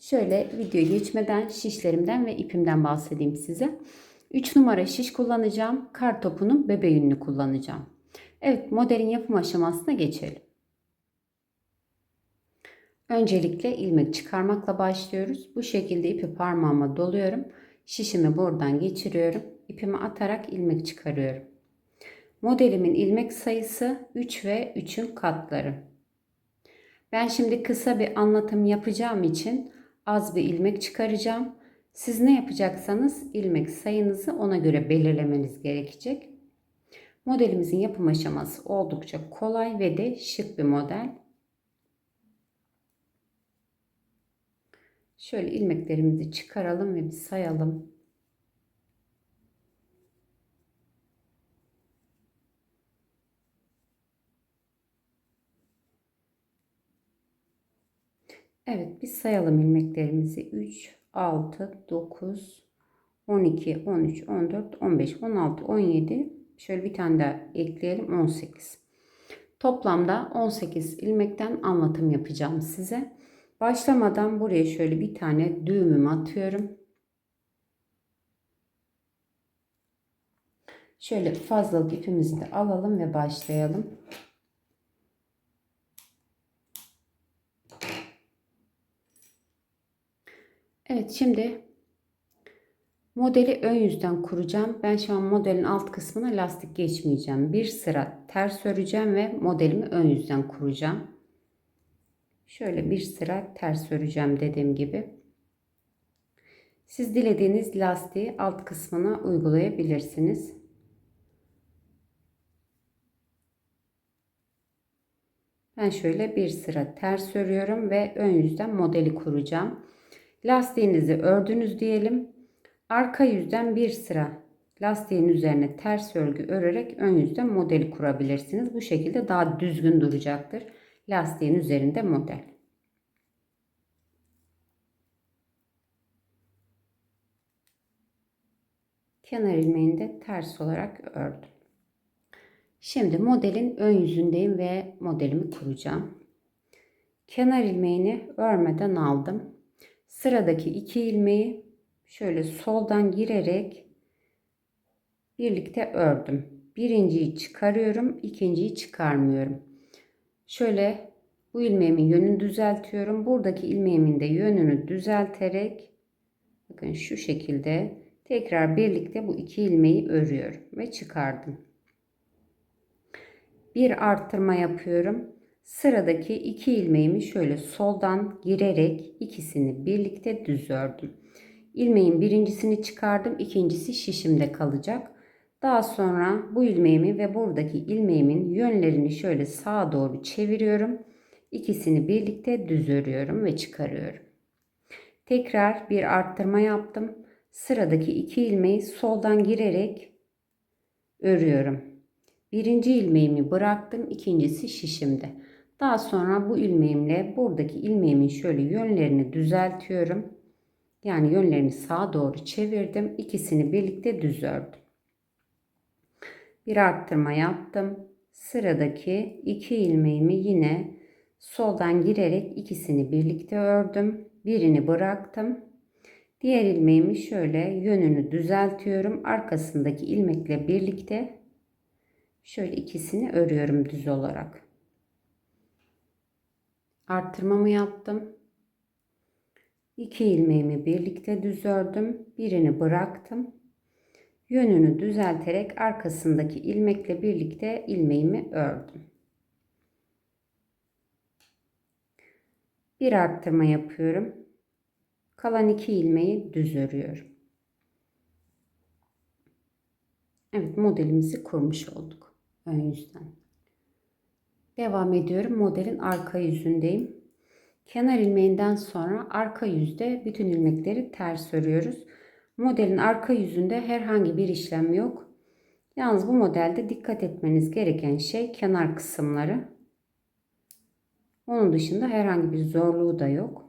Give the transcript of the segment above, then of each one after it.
Şöyle videoya geçmeden şişlerimden ve ipimden bahsedeyim size. 3 numara şiş kullanacağım. Kar topunun bebe yününü kullanacağım. Evet modelin yapım aşamasına geçelim. Öncelikle ilmek çıkarmakla başlıyoruz. Bu şekilde ipi parmağıma doluyorum. Şişimi buradan geçiriyorum. İpimi atarak ilmek çıkarıyorum. Modelimin ilmek sayısı 3 ve 3'ün katları. Ben şimdi kısa bir anlatım yapacağım için az bir ilmek çıkaracağım. Siz ne yapacaksanız ilmek sayınızı ona göre belirlemeniz gerekecek. Modelimizin yapım aşaması oldukça kolay ve de şık bir model. Şöyle ilmeklerimizi çıkaralım ve bir sayalım. Evet bir sayalım ilmeklerimizi. 3, 6, 9, 12, 13, 14, 15, 16, 17. Şöyle bir tane daha ekleyelim 18. Toplamda 18 ilmekten anlatım yapacağım size. Başlamadan buraya şöyle bir tane düğümümü atıyorum. Şöyle fazlalık ipimizi de alalım ve başlayalım. Evet şimdi modeli ön yüzden kuracağım. Ben şu an modelin alt kısmına lastik geçmeyeceğim. Bir sıra ters öreceğim ve modelimi ön yüzden kuracağım. Şöyle bir sıra ters öreceğim dediğim gibi. Siz dilediğiniz lastiği alt kısmına uygulayabilirsiniz. Ben şöyle bir sıra ters örüyorum ve ön yüzden modeli kuracağım. Lastiğinizi ördünüz diyelim. Arka yüzden bir sıra lastiğin üzerine ters örgü örerek ön yüzden modeli kurabilirsiniz. Bu şekilde daha düzgün duracaktır. Lastiğin üzerinde model. Kenar ilmeğini de ters olarak ördüm. Şimdi modelin ön yüzündeyim ve modelimi kuracağım. Kenar ilmeğini örmeden aldım. Sıradaki iki ilmeği şöyle soldan girerek birlikte ördüm. Birinciyi çıkarıyorum, ikinciyi çıkarmıyorum. Şöyle bu ilmeğimin yönünü düzeltiyorum. Buradaki ilmeğimin de yönünü düzelterek bakın şu şekilde tekrar birlikte bu iki ilmeği örüyorum ve çıkardım. Bir arttırma yapıyorum. Sıradaki iki ilmeğimi şöyle soldan girerek ikisini birlikte düz ördüm. İlmeğin birincisini çıkardım. ikincisi şişimde kalacak. Daha sonra bu ilmeğimi ve buradaki ilmeğimin yönlerini şöyle sağa doğru çeviriyorum. İkisini birlikte düz örüyorum ve çıkarıyorum. Tekrar bir arttırma yaptım. Sıradaki iki ilmeği soldan girerek örüyorum. Birinci ilmeğimi bıraktım. ikincisi şişimde. Daha sonra bu ilmeğimle buradaki ilmeğimin şöyle yönlerini düzeltiyorum. Yani yönlerini sağa doğru çevirdim. İkisini birlikte düz ördüm. Bir arttırma yaptım. Sıradaki iki ilmeğimi yine soldan girerek ikisini birlikte ördüm. Birini bıraktım. Diğer ilmeğimi şöyle yönünü düzeltiyorum. Arkasındaki ilmekle birlikte şöyle ikisini örüyorum düz olarak arttırmamı yaptım. İki ilmeğimi birlikte düz ördüm. Birini bıraktım. Yönünü düzelterek arkasındaki ilmekle birlikte ilmeğimi ördüm. Bir arttırma yapıyorum. Kalan iki ilmeği düz örüyorum. Evet modelimizi kurmuş olduk ön yüzden. Devam ediyorum. Modelin arka yüzündeyim. Kenar ilmeğinden sonra arka yüzde bütün ilmekleri ters örüyoruz. Modelin arka yüzünde herhangi bir işlem yok. Yalnız bu modelde dikkat etmeniz gereken şey kenar kısımları. Onun dışında herhangi bir zorluğu da yok.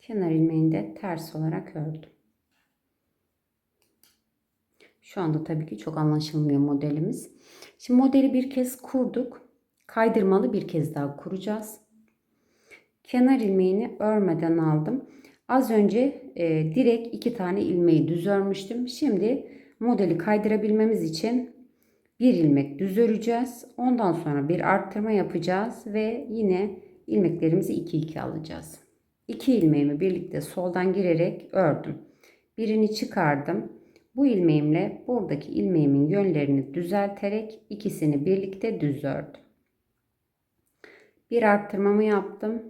Kenar ilmeğini de ters olarak ördüm. Şu anda tabii ki çok anlaşılmıyor modelimiz. Şimdi modeli bir kez kurduk. Kaydırmalı bir kez daha kuracağız. Kenar ilmeğini örmeden aldım. Az önce e, direkt iki tane ilmeği düz örmüştüm. Şimdi modeli kaydırabilmemiz için bir ilmek düz öreceğiz. Ondan sonra bir arttırma yapacağız ve yine ilmeklerimizi 2 2 alacağız. 2 ilmeğimi birlikte soldan girerek ördüm. Birini çıkardım. Bu ilmeğimle buradaki ilmeğimin yönlerini düzelterek ikisini birlikte düz ördüm. Bir arttırmamı yaptım.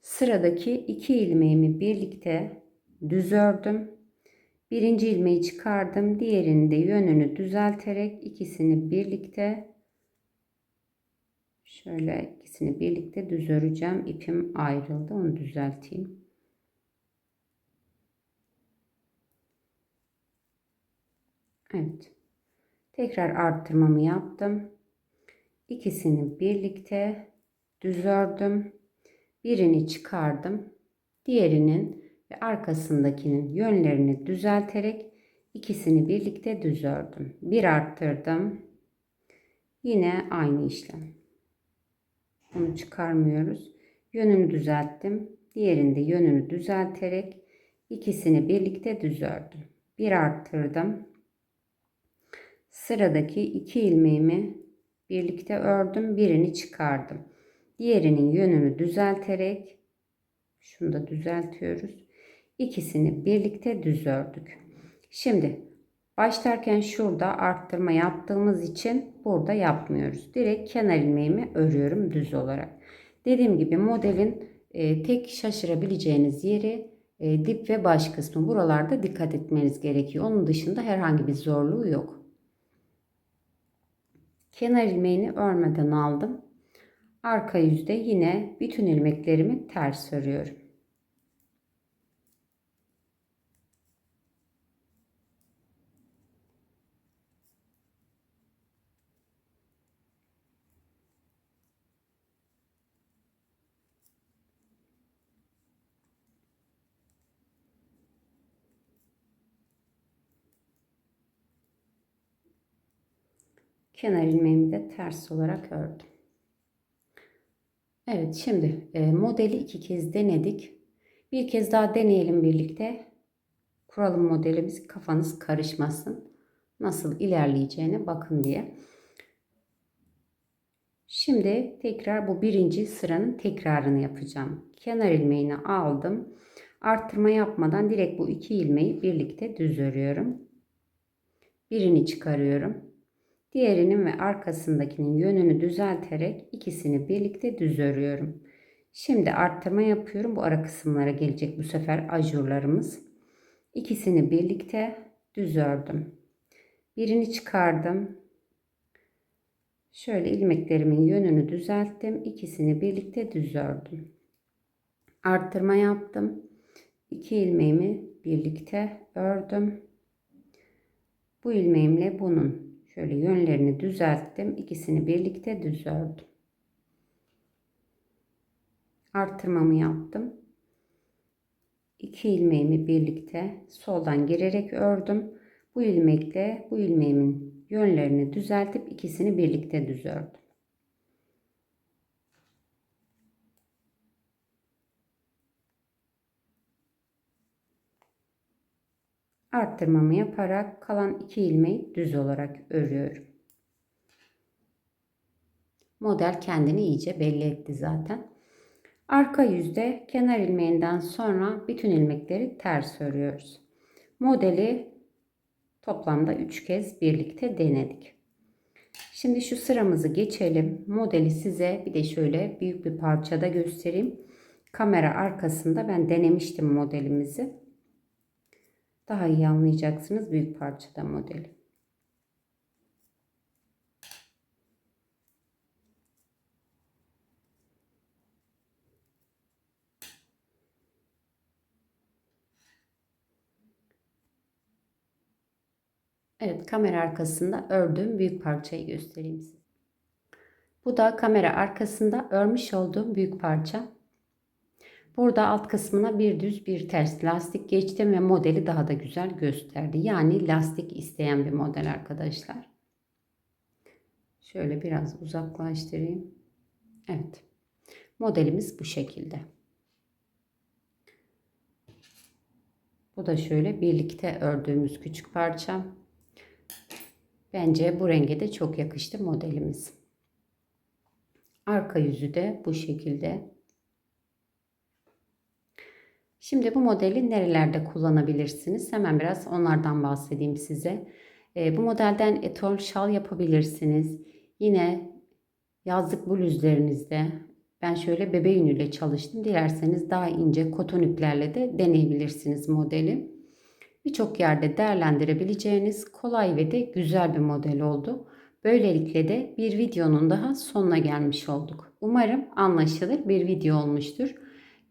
Sıradaki iki ilmeğimi birlikte düz ördüm. Birinci ilmeği çıkardım. Diğerini de yönünü düzelterek ikisini birlikte şöyle ikisini birlikte düz öreceğim. İpim ayrıldı. Onu düzelteyim. Evet. Tekrar arttırmamı yaptım. İkisini birlikte düz ördüm. Birini çıkardım. Diğerinin ve arkasındakinin yönlerini düzelterek ikisini birlikte düz ördüm. Bir arttırdım. Yine aynı işlem. Bunu çıkarmıyoruz. Yönünü düzelttim. Diğerinde yönünü düzelterek ikisini birlikte düz ördüm. Bir arttırdım. Sıradaki iki ilmeğimi birlikte ördüm. Birini çıkardım. Diğerinin yönünü düzelterek şunu da düzeltiyoruz. İkisini birlikte düz ördük. Şimdi başlarken şurada arttırma yaptığımız için burada yapmıyoruz. Direkt kenar ilmeğimi örüyorum düz olarak. Dediğim gibi modelin e, tek şaşırabileceğiniz yeri e, dip ve baş kısmı. Buralarda dikkat etmeniz gerekiyor. Onun dışında herhangi bir zorluğu yok. Kenar ilmeğini örmeden aldım. Arka yüzde yine bütün ilmeklerimi ters örüyorum. Kenar ilmeğimi de ters olarak ördüm. Evet şimdi e, modeli iki kez denedik. Bir kez daha deneyelim birlikte. Kuralım modelimiz kafanız karışmasın. Nasıl ilerleyeceğine bakın diye. Şimdi tekrar bu birinci sıranın tekrarını yapacağım. Kenar ilmeğini aldım. Arttırma yapmadan direkt bu iki ilmeği birlikte düz örüyorum. Birini çıkarıyorum. Diğerinin ve arkasındakinin yönünü düzelterek ikisini birlikte düz örüyorum. Şimdi arttırma yapıyorum. Bu ara kısımlara gelecek bu sefer ajurlarımız. İkisini birlikte düz ördüm. Birini çıkardım. Şöyle ilmeklerimin yönünü düzelttim. İkisini birlikte düz ördüm. Arttırma yaptım. İki ilmeğimi birlikte ördüm. Bu ilmeğimle bunun Şöyle yönlerini düzelttim. İkisini birlikte düz ördüm. Arttırmamı yaptım. İki ilmeğimi birlikte soldan girerek ördüm. Bu ilmekle bu ilmeğimin yönlerini düzeltip ikisini birlikte düz ördüm. Arttırmamı yaparak kalan iki ilmeği düz olarak örüyorum. Model kendini iyice belli etti zaten. Arka yüzde kenar ilmeğinden sonra bütün ilmekleri ters örüyoruz. Modeli toplamda 3 kez birlikte denedik. Şimdi şu sıramızı geçelim. Modeli size bir de şöyle büyük bir parçada göstereyim. Kamera arkasında ben denemiştim modelimizi. Daha iyi anlayacaksınız büyük parçada modeli. Evet kamera arkasında ördüğüm büyük parçayı göstereyim size. Bu da kamera arkasında örmüş olduğum büyük parça. Burada alt kısmına bir düz bir ters lastik geçtim ve modeli daha da güzel gösterdi. Yani lastik isteyen bir model arkadaşlar. Şöyle biraz uzaklaştırayım. Evet. Modelimiz bu şekilde. Bu da şöyle birlikte ördüğümüz küçük parça. Bence bu renge de çok yakıştı modelimiz. Arka yüzü de bu şekilde. Şimdi bu modeli nerelerde kullanabilirsiniz? Hemen biraz onlardan bahsedeyim size. E, bu modelden etol şal yapabilirsiniz. Yine yazlık bluzlarınızda ben şöyle bebe yünüyle çalıştım. Dilerseniz daha ince koton iplerle de deneyebilirsiniz modeli birçok yerde değerlendirebileceğiniz kolay ve de güzel bir model oldu. Böylelikle de bir videonun daha sonuna gelmiş olduk. Umarım anlaşılır bir video olmuştur.